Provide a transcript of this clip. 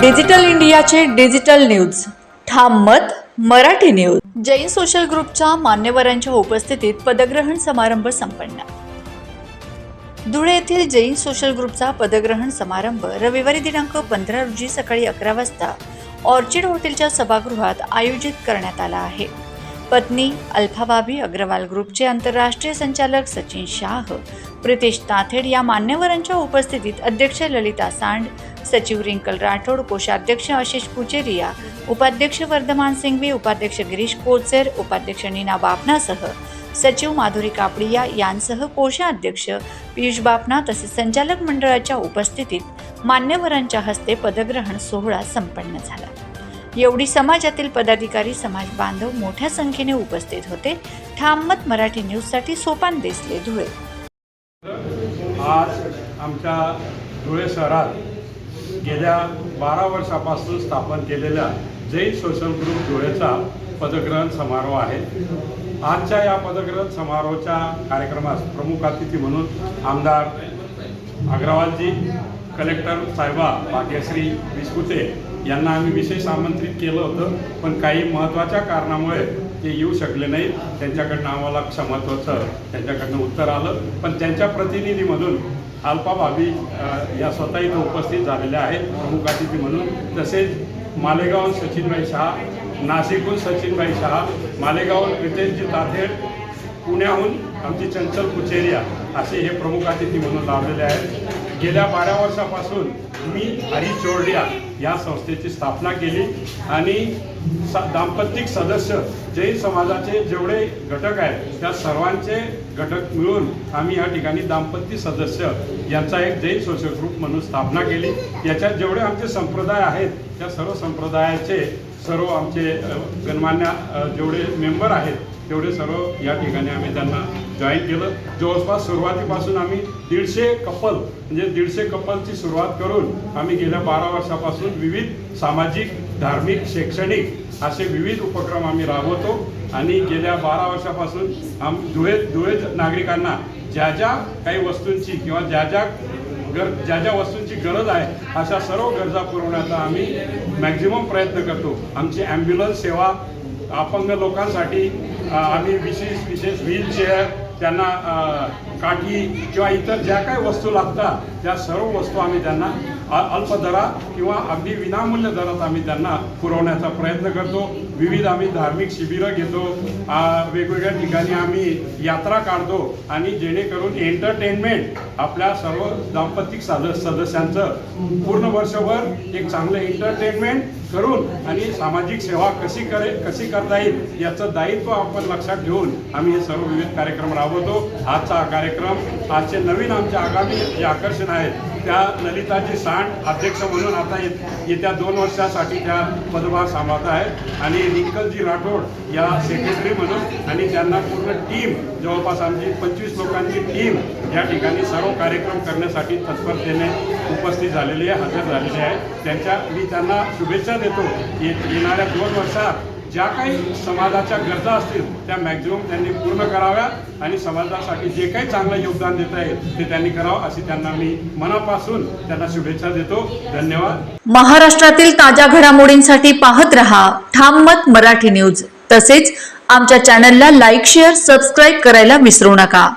Digital इंडियाचे digital news. ठाम मत मराठी न्यूज. जैन सोशल ग्रुपच्या मान्यवरांच्या उपस्थितीत पदग्रहण समारंभ संपन्न. धुळे येथील जैन सोशल ग्रुपचा पदग्रहण समारंभ रविवारी दिनांक पंधरा रोजी सकाळी अकरा वाजता ऑर्चिड हॉटेलच्या सभागृहात आयोजित करण्यात आला आहे. पत्नी अल्फाबाबी अग्रवाल ग्रुपचे आंतरराष्ट्रीय संचालक सचिन शाह प्रितेश ताथेड या मान्यवरांच्या उपस्थितीत अध्यक्ष ललिता सांड सचिव रिंकल राठोड कोषाध्यक्ष आशिष पुचेरिया उपाध्यक्ष वर्धमान सिंघवी उपाध्यक्ष गिरीश कोचर उपाध्यक्ष नीना बापनासह सचिव माधुरी कापडिया यांसह कोषाध्यक्ष पियुष बापना तसेच संचालक मंडळाच्या उपस्थितीत मान्यवरांच्या हस्ते पदग्रहण सोहळा संपन्न झाला. एवढी समाजातील पदाधिकारी समाज बांधव मोठ्या संख्येने उपस्थित होते. ठाममत मराठी न्यूजसाठी सोपान देसले धुळे. आज आमच्या धुळे शहरात गेल्या बारा वर्षापासून स्थापन केलेल्या जैन सोशल ग्रुप धुळेचा पदग्रहण समारोह आहे. आजच्या या पदग्रहण समारोहाच्या कार्यक्रमास प्रमुख अतिथी म्हणून आमदार अग्रवालजी कलेक्टर साहेबा भाग्यश्री विस्कुते यांना आम्ही विशेष आमंत्रित केलं होतं पण काही महत्त्वाच्या कारणामुळे ते येऊ शकले नाहीत. त्यांच्याकडनं आम्हाला क्षमत्वाचं त्यांच्याकडनं उत्तर आलं. पण त्यांच्या प्रतिनिधीमधून अल्पा भाभी या स्वतः इथं उपस्थित झालेल्या आहेत प्रमुख अतिथी म्हणून. तसेच मालेगाव सचिनभाई शहा नाशिकहून सचिनभाई शहा मालेगावहून प्रितेशजी ताथेड पुण्याहून आमची चंचल कुचेरिया असे हे प्रमुख अतिथी म्हणून लावलेले आहेत. गेल्या बारा वर्षापासून मी हरी चोरडिया या संस्थेची स्थापना केली आणि स दाम्पत्तिक सदस्य जैन समाजाचे जेवढे घटक आहेत त्या सर्वांचे घटक मिळून आम्ही या ठिकाणी दाम्पत्य सदस्य यांचा एक जैन सोशल ग्रुप म्हणून स्थापना केली. याच्यात जेवढे आमचे संप्रदाय आहेत त्या सर्व संप्रदायाचे सर्व आमचे गणमान्य जेवढे मेंबर आहेत तेवढे सर्व या ठिकाणी आम्ही त्यांना जॉईन केलं. जवळपास सुरुवातीपासून आम्ही दीडशे कपल म्हणजे दीडशे कपलची सुरुवात करून आम्ही गेल्या बारा वर्षापासून विविध सामाजिक धार्मिक शैक्षणिक असे विविध उपक्रम आम्ही राबवतो. आणि गेल्या बारा वर्षापासून आम धुळे धुळे नागरिकांना ज्या ज्या काही वस्तूंची किंवा ज्या ज्या गर ज्या ज्या वस्तूंची गरज आहे अशा सर्व गरजा पुरवण्याचा आम्ही मॅक्झिमम प्रयत्न करतो. आमची ॲम्ब्युलन्स सेवा अपंग लोकांसाठी आम्ही विशेष विशेष व्हीलचेअर त्यांना काठी किंवा इतर ज्या काही वस्तू लागतात त्या सर्व वस्तू आम्ही त्यांना अल्प दरात किंवा अगदी विनामूल्य दरात आम्ही त्यांना पुरवण्याचा प्रयत्न करतो. विविध आम्ही धार्मिक शिबिरं घेतो. वेगवेगळ्या ठिकाणी आम्ही यात्रा काढतो आणि जेणेकरून एंटरटेनमेंट आपल्या सर्व दाम्पतिक सदस्यांचं पूर्ण वर्षभर एक चांगलं एंटरटेनमेंट करून आणि सामाजिक सेवा कशी करे कशी करता येईल याचं दायित्व आपण लक्षात घेऊन आम्ही हे सर्व विविध कार्यक्रम राबवतो. आजचा हा कार्यक्रम आजचे नवीन आमचे आगामी जे आकर्षण आहेत त्या ललिताजी सांड अध्यक्ष म्हणून आता येत्या दोन वर्षासाठी त्या पदभार सांभाळत आहेत. आणि निकलजी राठोड या सेक्रेटरी म्हणून आणि त्यांना पूर्ण टीम जवळपास आमची पंचवीस लोकांची टीम या ठिकाणी सर्व कार्यक्रम करण्यासाठी तत्परतेने उपस्थित झालेली आहे हजर झालेली आहे. त्यांच्या मी त्यांना शुभेच्छा देतो ये येणाऱ्या दोन वर्षात ज्या काही समाजाच्या गरजा असतील त्या मॅक्झिमम त्यांनी पूर्ण कराव्या आणि समाजासाठी जे काही चांगलं योगदान देता येईल ते त्यांनी करावं अशी त्यांना मी मनापासून त्यांना शुभेच्छा देतो. धन्यवाद. महाराष्ट्रातील ताज्या घडामोडींसाठी पाहत रहा ठाममत मराठी न्यूज. तसेच आमच्या चॅनलला लाईक शेअर सबस्क्राईब करायला विसरू नका.